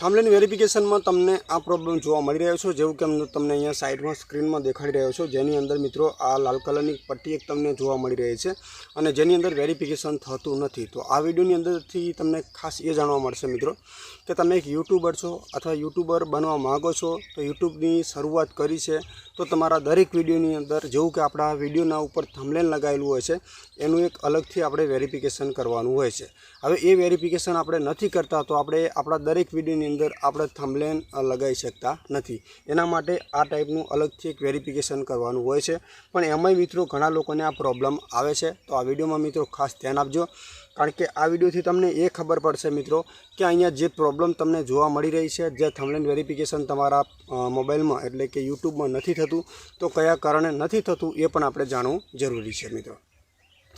થામલેન વેરિફિકેશનમાં તમને આ પ્રોબ્લેમ જોવા મળી રહ્યો છે, જેવું કે તમને અહીંયા સાઈડમાં સ્ક્રીનમાં દેખાડી રહ્યો છો. જેની અંદર મિત્રો આ લાલ કલરની પટ્ટી એક તમને જોવા મળી રહી છે અને જેની અંદર વેરિફિકેશન થતું નથી. તો આ વિડીયોની અંદરથી તમને ખાસ એ જાણવા મળશે મિત્રો કે તમે એક યુટ્યુબર છો અથવા યુટ્યુબર બનવા માગો છો, તો યુટ્યુબની શરૂઆત કરી છે. તો તમારા દરેક વિડીયોની અંદર જેવું કે આપણા વિડીયોના ઉપર થમલેન લગાવેલું હોય છે, એનું એક અલગથી આપણે વેરિફિકેશન કરવાનું હોય છે. હવે એ વેરિફિકેશન આપણે નથી કરતા, તો આપણે આપણા દરેક વિડીયોની અંદર આપણે થંબલેન લગાવી શકતા નથી. એના માટે આ ટાઈપનું અલગથી એક વેરિફિકેશન કરવાનું હોય છે. પણ એમાંય મિત્રો ઘણા લોકોને આ પ્રોબ્લેમ આવે છે. તો આ વિડીયોમાં મિત્રો ખાસ ધ્યાન આપજો. કારણ કે આ વિડીયોથી તમને એ ખબર પડશે મિત્રો કે અહીંયા જે પ્રોબ્લેમ તમને જોવા મળી રહી છે, જે થંબલેન વેરિફિકેશન તમારા મોબાઈલમાં એટલે કે યુટ્યુબમાં નથી થતું, તો કયા કારણે નથી થતું એ પણ આપણે જાણવું જરૂરી છે મિત્રો.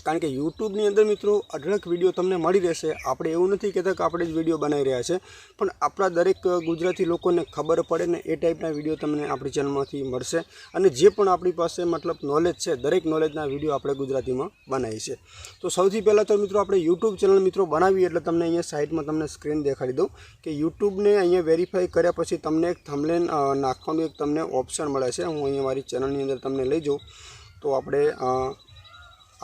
કારણ કે યુટ્યુબની અંદર મિત્રો અઢળક વીડિયો તમને મળી રહેશે. આપણે એવું નથી કહેતા કે આપણે જ વીડિયો બનાવી રહ્યા છે, પણ આપણા દરેક ગુજરાતી લોકોને ખબર પડે ને એ ટાઈપના વીડિયો તમને આપણી ચેનલમાંથી મળશે અને જે પણ આપણી પાસે મતલબ નોલેજ છે, દરેક નોલેજના વીડિયો આપણે ગુજરાતીમાં બનાવીએ છીએ. તો સૌથી પહેલાં તો મિત્રો આપણે યુટ્યુબ ચેનલ મિત્રો બનાવીએ એટલે તમને અહીંયા સાઈડમાં તમને સ્ક્રીન દેખાડી દઉં કે યુટ્યુબને અહીંયા વેરીફાઈ કર્યા પછી તમને એક થમલેન નાખવાનું એક તમને ઓપ્શન મળે છે. હું અહીંયા મારી ચેનલની અંદર તમને લઈ જાઉં. તો આપણે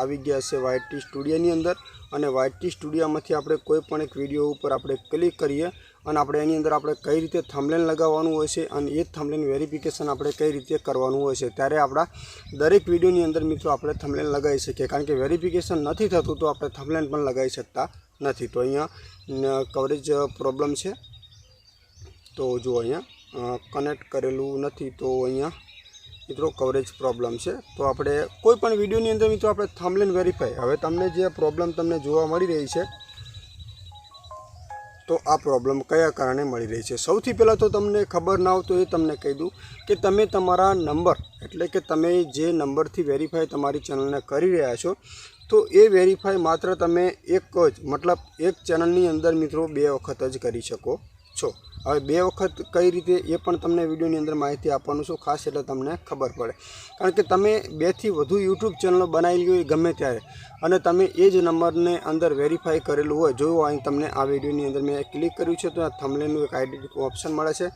આવી ગયા છે વાઇટ ટી સ્ટુડિયોની અંદર. અને વાઇટ ટી સ્ટુડિયોમાંથી આપણે કોઈ પણ એક વીડિયો ઉપર આપણે ક્લિક કરીએ અને આપણે એની અંદર આપણે કઈ રીતે થમલેન લગાવવાનું હોય છે અને એ થમલેન વેરિફિકેશન આપણે કઈ રીતે કરવાનું હોય છે. ત્યારે આપણા દરેક વિડીયોની અંદર મિત્રો આપણે થમલેન લગાવી શકીએ. કારણ કે વેરિફિકેશન નથી થતું તો આપણે થમલેન પણ લગાવી શકતા નથી. તો અહીંયા કવરેજ પ્રોબ્લેમ છે. તો જો અહીંયા કનેક્ટ કરેલું નથી તો અહીંયા મિત્રો કવરેજ પ્રોબ્લેમ છે. તો આપણે કોઈ પણ વિડીયોની અંદર મિત્રો આપણે થાંભલેન વેરીફાઈ હવે તમને જે પ્રોબ્લેમ તમને જોવા મળી રહી છે, તો આ પ્રોબ્લેમ કયા કારણે મળી રહી છે? સૌથી પહેલાં તો તમને ખબર ના હોય તો એ તમને કહી દઉં કે તમે તમારા નંબર એટલે કે તમે જે નંબરથી વેરીફાઈ તમારી ચેનલને કરી રહ્યા છો, તો એ વેરીફાઈ માત્ર તમે એક જ, મતલબ એક ચેનલની અંદર મિત્રો બે વખત જ કરી શકો. છો. હવે બે વખત કઈ રીતે એ પણ તમને વિડીયોની અંદર માહિતી આપવાનું છું, ખાસ એટલે તમને ખબર પડે. કારણ કે તમે બેથી વધુ યુટ્યુબ ચેનલો બનાવેલી હોય ગમે ત્યારે, અને તમે એ જ નંબરને અંદર વેરીફાઈ કરેલું હોય જોયું અહીં તમને આ વિડીયોની અંદર મેં ક્લિક કર્યું છે, તો આ થમલેનું એક આઈડી ઓપ્શન મળે છે.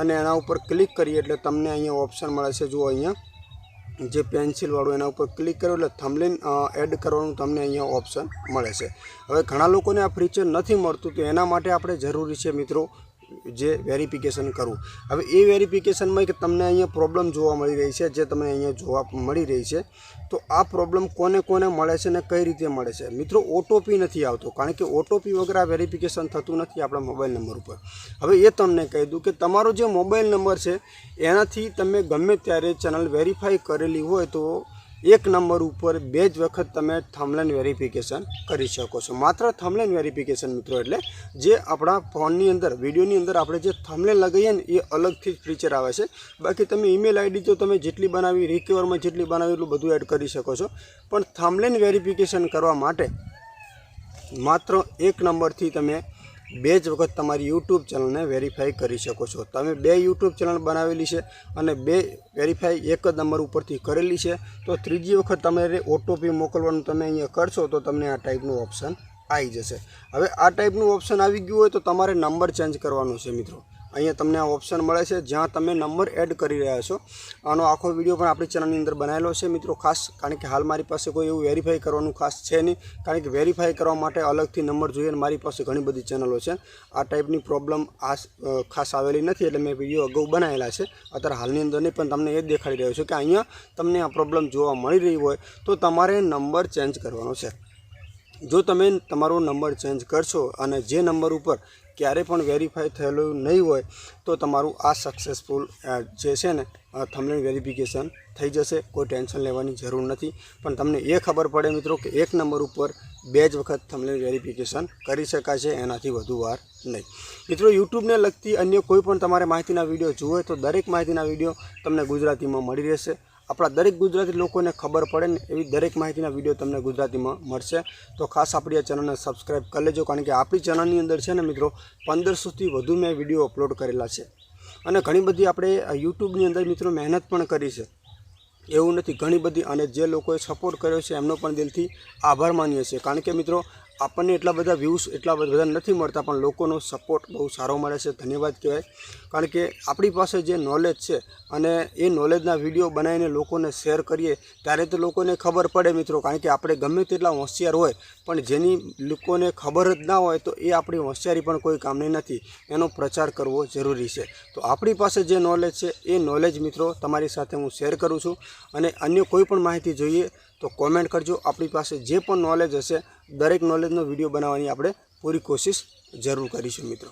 અને એના ઉપર ક્લિક કરીએ એટલે તમને અહીંયા ઓપ્શન મળે છે, જુઓ અહીંયા. જે પેન્સિલવાળું એના ઉપર ક્લિક કરો એટલે થમલેન એડ કરવાનું તમને અહીંયા ઓપ્શન મળે છે. હવે ઘણા લોકોને આ ફીચર નથી મળતું, તો એના માટે આપણે જરૂરી છે મિત્રો જે વેરિફિકેશન કરવું હવે એ વેરિફિકેશનમાં કે તમને અહીંયા પ્રોબ્લેમ જોવા મળી રહી છે, જે તમને અહીંયા જોવા મળી રહી છે, તો આ પ્રોબ્લેમ કોને કોને મળે છે ને કઈ રીતે મળે છે? મિત્રો ઓટોપી નથી આવતો, કારણ કે ઓટોપી વગર આ વેરિફિકેશન થતું નથી આપણા મોબાઈલ નંબર ઉપર. હવે એ તમને કહી દઉં કે તમારો જે મોબાઈલ નંબર છે, એનાથી તમે ગમે ત્યારે ચેનલ વેરીફાઈ કરેલી હોય તો એક નંબર ઉપર બે જ વખત તમે થમલેન વેરિફિકેશન કરી શકો છો. માત્ર થમલેન વેરિફિકેશન મિત્રો એટલે જે આપણા ફોનની અંદર, વિડીયોની અંદર આપણે જે થમલેન લગાવીએ ને, એ અલગથી ફીચર આવે છે. બાકી તમે ઈમેલ આઈડી તો તમે જેટલી બનાવી રિકવરમાં જેટલી બનાવી, એટલું બધું એડ કરી શકો છો. પણ થમલેન વેરિફિકેશન કરવા માટે માત્ર એક નંબરથી તમે બે જ વખત તમારી યુટ્યુબ ચેનલને વેરીફાઈ કરી શકો છો. તમે બે યુટ્યુબ ચેનલ બનાવેલી છે અને બે વેરીફાઈ એક જ નંબર ઉપરથી કરેલી છે. તો ત્રીજી વખત તમારે ઓટોપી મોકલવાનું તમે અહીંયા કરશો તો તમને આ ટાઈપનું ઓપ્શન આવી જશે. હવે આ ટાઈપનું ઓપ્શન આવી ગયું હોય તો તમારે નંબર ચેન્જ કરવાનો છે મિત્રો. અહીંયા તમને આ ઓપ્શન મળે છે, જ્યાં તમે નંબર એડ કરી રહ્યા છો. આનો આખો વીડિયો પણ આપણી ચેનલની અંદર બનાવેલો છે. મિત્રો, ખાસ, કારણ કે હાલ મારી પાસે કોઈ એવું વેરીફાઈ કરવાનું ખાસ છે નહીં. કારણ કે વેરીફાઈ કરવા માટે અલગથી નંબર જોઈએ અને મારી પાસે ઘણી બધી ચેનલો છે. આ ટાઈપની પ્રોબ્લેમ આ ખાસ આવેલી નથી, એટલે મેં વીડિયો અગાઉ બનાવેલા છે. અત્યારે હાલની અંદર નહીં, પણ તમને એ દેખાડી રહ્યો છે કે અહીંયા તમને આ પ્રોબ્લેમ જોવા મળી રહી હોય તો તમારે નંબર ચેન્જ કરવાનો છે. જો તમે તમારો નંબર ચેન્જ કરશો અને જે નંબર ઉપર ક્યારે પણ વેરીફાઈ થયેલું નહીં હોય, તો તમારું આ સક્સેસફુલ જે છે ને થમલેન વેરિફિકેશન થઈ જશે. કોઈ ટેન્શન લેવાની જરૂર નથી. પણ તમને એ ખબર પડે મિત્રો કે એક નંબર ઉપર બે જ વખત થમલેન વેરિફિકેશન કરી શકાય છે એનાથી વધુ વાર નહીં. મિત્રો, યુટ્યુબને લગતી અન્ય કોઈ પણ તમારે માહિતીના વીડિયો જુએ, તો દરેક માહિતીના વીડિયો તમને ગુજરાતીમાં મળી રહેશે. આપણા દરેક ગુજરાતી લોકોને ખબર પડે ને એવી દરેક માહિતીના વીડિયો તમને ગુજરાતીમાં મળશે. તો ખાસ આપણી આ ચેનલને સબસ્ક્રાઈબ કરી લેજો, કારણ કે આપણી ચેનલની અંદર છે ને મિત્રો, પંદરસોથી વધુ મેં વીડિયો અપલોડ કરેલા છે. અને ઘણી બધી આપણે યુટ્યુબની અંદર મિત્રો મહેનત પણ કરી છે. એવું નથી, ઘણી બધી, અને જે લોકોએ સપોર્ટ કર્યો છે, એમનો પણ દિલથી આભાર માનીએ છીએ. કારણ કે મિત્રો આપણને એટલા બધા વ્યૂઝ એટલા બધા નથી મળતા, પણ લોકોનો સપોર્ટ બહુ સારો મળે છે. ધન્યવાદ કહેવાય. કારણ કે આપણી પાસે જે નોલેજ છે અને એ નોલેજના વીડિયો બનાવીને લોકોને શેર કરીએ, ત્યારે તો લોકોને ખબર પડે મિત્રો. કારણ કે આપણે ગમે તેટલા હોશિયાર હોય, પણ જેની લોકોને ખબર જ ના હોય, તો એ આપણી હોશિયારી પણ કોઈ કામની નથી. એનો પ્રચાર કરવો જરૂરી છે. તો આપણી પાસે જે નોલેજ છે, એ નોલેજ મિત્રો, તમારી સાથે હું શેર કરું છું. અને અન્ય કોઈ પણ માહિતી જોઈએ, તો કોમેન્ટ કરજો. આપણી પાસે જે પણ નોલેજ હશે દરેક નોલેજનો વીડિયો બનાવવાની આપણે પૂરી કોશિશ જરૂર કરીશું મિત્રો.